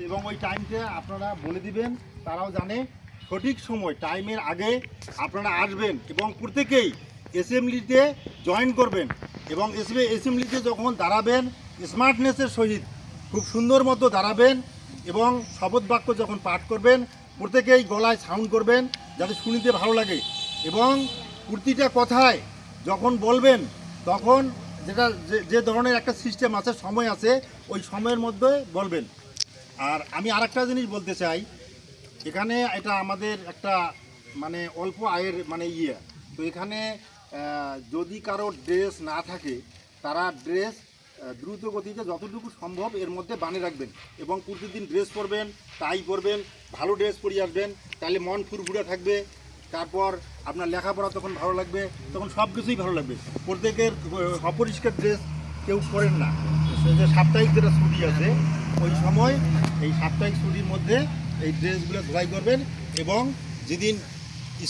এবং ওই টাইমটা আপনারা বলে দিবেন, তারাও জানে। সঠিক সময় টাইমের আগে আপনারা আসবেন এবং প্রত্যেকেই অ্যাসেম্বলিতে জয়েন করবেন এবং অ্যাসেম্বলিতে যখন দাঁড়াবেন স্মার্টনেসের সহিত খুব সুন্দর মতো দাঁড়াবেন এবং শপথ বাক্য যখন পাঠ করবেন, প্রত্যেকেই গলায় সাউন্ড করবেন যাতে শুনিতে ভালো লাগে এবং প্রতিটা কথায় যখন বলবেন, তখন যেটা যে- ধরনের একটা সিস্টেম আছে, সময় আছে, ওই সময়ের মধ্যে বলবেন। আর আমি আরেকটা জিনিস বলতে চাই, এখানে এটা আমাদের একটা মানে অল্প আয়ের মানে ইয়ে। তো এখানে যদি কারও ড্রেস না থাকে, তারা ড্রেস দ্রুত গতিতে যতটুকু সম্ভব এর মধ্যে বানিয়ে রাখবেন এবং প্রতিদিন ড্রেস পরবেন, টাই পরবেন, ভালো ড্রেস পরিয়ে আসবেন, তাহলে মন ফুরফুরে থাকবে, তারপর আপনার লেখাপড়া তখন ভালো লাগবে, তখন সব কিছুই ভালো লাগবে। প্রত্যেকের অপরিষ্কার ড্রেস কেউ পরেন না। যে সাপ্তাহিক যেটা ছুটি আছে, ওই সময় এই সাপ্তাহিক ছুটির মধ্যে এই ড্রেসগুলো ধোয়াই করবেন এবং যেদিন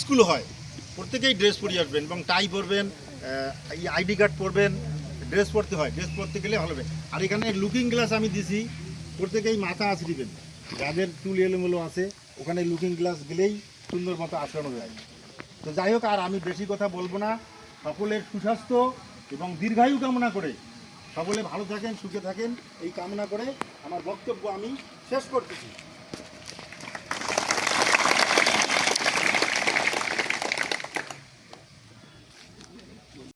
স্কুল হয়, প্রত্যেকেই ড্রেস পরিয়ে আসবেন এবং টাই পরবেন আইডি কার্ড পরবেন, ড্রেস পরতে হয়, ড্রেস পরতে গেলে হবে। আর এখানে লুকিং গ্লাস আমি দিছি, প্রত্যেকেই মাথা আছে দিবেন। যাদের চুল এলোমেলো আছে, ওখানে লুকিং গ্লাস গেলেই সুন্দর মতো আচরণ যায় তো যাই হোক, আর আমি বেশি কথা বলব না। সকলের সুস্বাস্থ্য এবং দীর্ঘায়ু কামনা করে সকলে ভালো থাকেন সুখে থাকেন। এই কামনা করে আমার বক্তব্য আমি শেষ করতেছি।